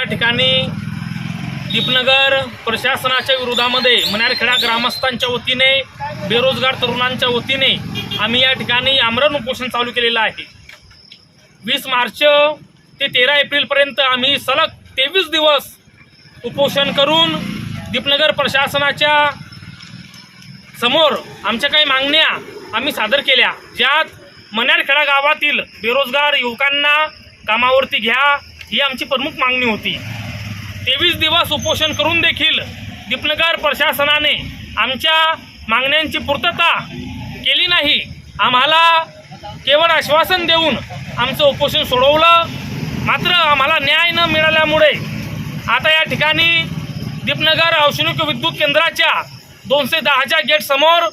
त्या ठिकाणी दीपनगर प्रशासनाच्या विरोधामध्ये मनारखेडा ग्रामस्थांच्या वतीने बेरोजगार तरुणांच्या वतीने आम्ही या ठिकाणी आमरण उपोषण चालू केलेलं आहे. वीस मार्च ते तेरा एप्रिलपर्यंत आम्ही सलग तेवीस दिवस उपोषण करून दीपनगर प्रशासनाच्या समोर आमच्या काही मागण्या आम्ही सादर केल्या. ज्यात मन्यारखेडा गावातील बेरोजगार युवकांना कामावरती घ्या ही आमची प्रमुख मागणी होती. तेवीस दिवस उपोषण करून देखील दीपनगर प्रशासनाने आमच्या मागण्यांची पूर्तता केली नाही. आम्हाला केवळ आश्वासन देऊन आमचं उपोषण सोडवलं. मात्र आम्हाला न्याय न मिळाल्यामुळे आता या ठिकाणी दीपनगर औष्णिक विद्युत केंद्राच्या दोनशे दहाच्या गेटसमोर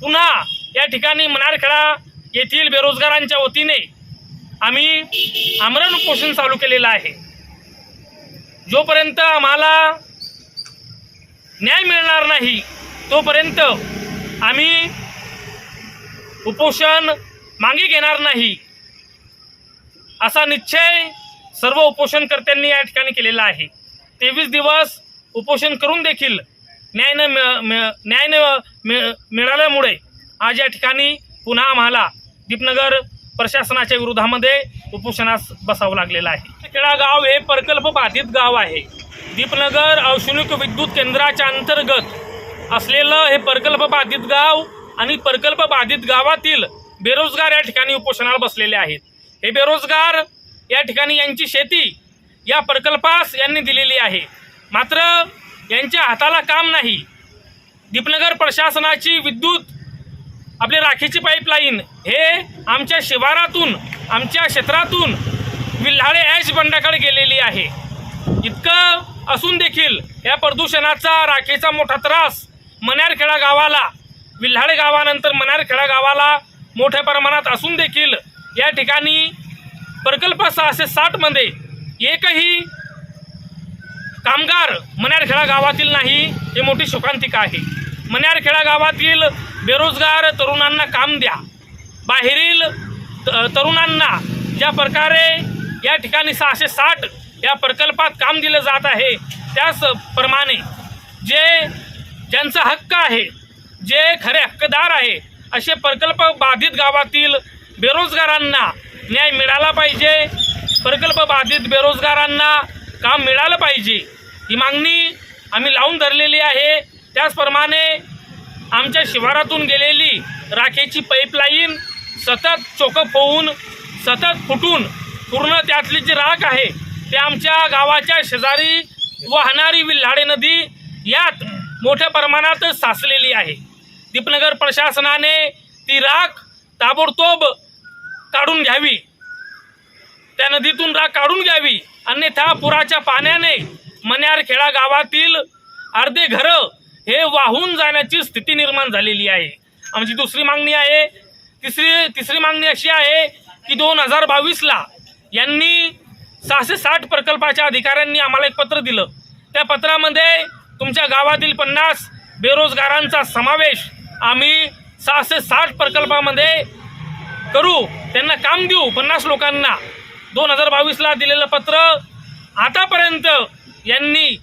पुन्हा या ठिकाणी मनारखेडा येथील बेरोजगारांच्या वतीने आम्ही आमरण उपोषण चालू केलेलं आहे. जोपर्यंत आम्हाला न्याय मिळणार नाही तोपर्यंत आम्ही उपोषण मागे घेणार नाही असा निश्चय सर्व उपोषणकर्त्यांनी या ठिकाणी केलेला आहे. तेवीस दिवस उपोषण करून देखील न्याय न मिळ- मिळ- न्याय न मिळाल्यामुळे आज या ठिकाणी पुन्हा आम्हाला दीपनगर प्रशासनाच्या विरोधामध्ये उपोषणास बसावं लागलेलं आहे. खेडा गाव हे प्रकल्प बाधित गाव आहे. दीपनगर औष्णिक विद्युत केंद्राच्या अंतर्गत असलेलं हे प्रकल्प बाधित गाव आणि प्रकल्प बाधित गावातील बेरोजगार या ठिकाणी उपोषणाला बसलेले आहेत. हे बेरोजगार या ठिकाणी यांची शेती या प्रकल्पास यांनी दिलेली आहे. मात्र यांच्या हाताला काम नाही. दीपनगर प्रशासनाची विद्युत आपली राखीची पाईपलाईन हे आमच्या शिवारातून आमच्या क्षेत्रातून विल्हाळे ॲश बंडाकडे गेलेली आहे. इतकं असून देखील या प्रदूषणाचा राखेचा मोठा त्रास मन्यारखेडा गावाला विल्हाळे गावानंतर मन्यारखेडा गावाला मोठ्या प्रमाणात असून देखील या ठिकाणी प्रकल्प सहाशे साठमध्ये एकही कामगार मन्यारखेडा गावातील नाही हे मोठी शोकांतिका आहे. मन्यारखेडा गावातील बेरोजगार तरुणांना काम द्या. बाहेरील त- तरुणांना ज्या प्रकारे या ठिकाणी सहाशे साठ या प्रकल्पात काम दिलं जात आहे त्याचप्रमाणे जे ज्यांचा हक्क आहे जे खरे हक्कदार आहे असे प्रकल्प बाधित गावातील बेरोजगारांना न्याय मिळाला पाहिजे. प्रकल्प बाधित बेरोजगारांना काम मिळालं पाहिजे. ही मागणी आम्ही लावून धरलेली आहे. त्याचप्रमाणे आमच्या शिवारातून गेलेली राखेची पाईपलाईन सतत चोकप होऊन सतत फुटून पूर्ण त्यातली जी राख आहे ते आमच्या गावाच्या शेजारी वाहणारी विल्हाडे नदी यात मोठ्या प्रमाणात साचलेली आहे. दीपनगर प्रशासनाने ती राख ताबडतोब काढून घ्यावी. त्या नदीतून राख काढून घ्यावी. अन्यथा पुराच्या पाण्याने मन्यारखेडा गावातील अर्धे घरं हे वाहून जाण्याची स्थिती निर्माण झालेली आहे. आमची दुसरी मागणी आहे तिसरी तिसरी मागणी अशी आहे की दोन हजार बावीसला यांनी सहाशे साठ प्रकल्पाच्या अधिकाऱ्यांनी आम्हाला एक पत्र दिलं. त्या पत्रामध्ये तुमच्या गावातील पन्नास बेरोजगारांचा समावेश आम्ही सहाशे साठ प्रकल्पामध्ये करू त्यांना काम देऊ पन्नास लोकांना. दोन हजार बावीसला दिलेलं पत्र आतापर्यंत यांनी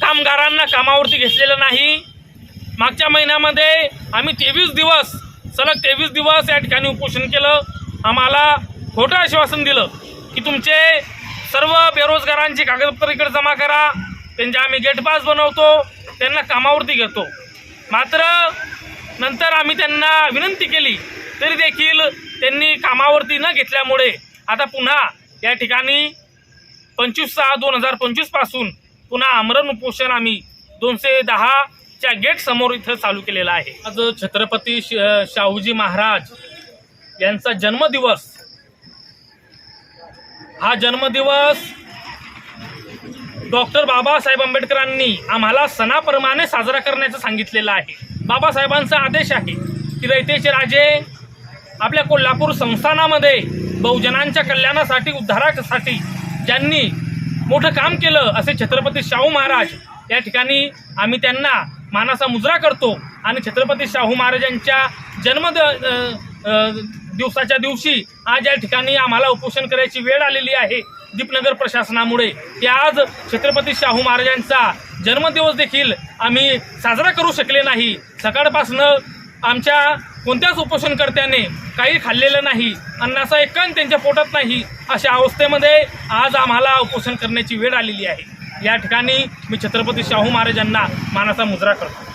कामगारांना कामावरती घेतलेलं नाही. मागच्या महिन्यामध्ये आम्ही तेवीस दिवस सलग तेवीस दिवस या ठिकाणी उपोषण केलं. आम्हाला खोटं आश्वासन दिलं की तुमचे सर्व बेरोजगारांची कागदपत्र इकडे जमा करा. त्यांचे आम्ही गेटपास बनवतो त्यांना कामावरती घेतो. मात्र नंतर आम्ही त्यांना विनंती केली तरी देखील त्यांनी कामावरती न घेतल्यामुळे आता पुन्हा या ठिकाणी पंचवीस सहा दोन हजार पंचवीसपासून पुन्हा आमरण उपोषण आम्ही दोनशे दहाच्या गेट समोर इथं चालू केलेलं आहे. आज छत्रपती श शाहूजी महाराज यांचा जन्मदिवस. हा जन्मदिवस डॉक्टर बाबासाहेब आंबेडकरांनी आम्हाला सणाप्रमाणे साजरा करण्याचं सांगितलेलं आहे. बाबासाहेबांचा आदेश आहे की रयतेचे राजे आपल्या कोल्हापूर संस्थानामध्ये बहुजनांच्या कल्याणासाठी उद्धारासाठी ज्यांनी मोठं काम केलं असे छत्रपती शाहू महाराज या ठिकाणी आम्ही त्यांना मानाचा मुजरा करतो. आणि छत्रपती शाहू महाराजांच्या जन्म दिवसाच्या दिवशी आज या ठिकाणी आम्हाला उपोषण करायची वेळ आलेली आहे दीपनगर प्रशासनामुळे. की आज छत्रपती शाहू महाराजांचा जन्मदिवस देखील आम्ही साजरा करू शकले नाही. सकाळपासनं आमच्या कोणत्याच उपोषणकर्त्याने काही खाल्लेलं नाही अन्नाचा एक कण त्यांच्या पोटात नाही अशा अवस्थेमध्ये आज आम्हाला उपोषण करण्याची वेळ आलेली आहे. या ठिकाणी मी छत्रपती शाहू महाराजांना मानाचा मुजरा करतो.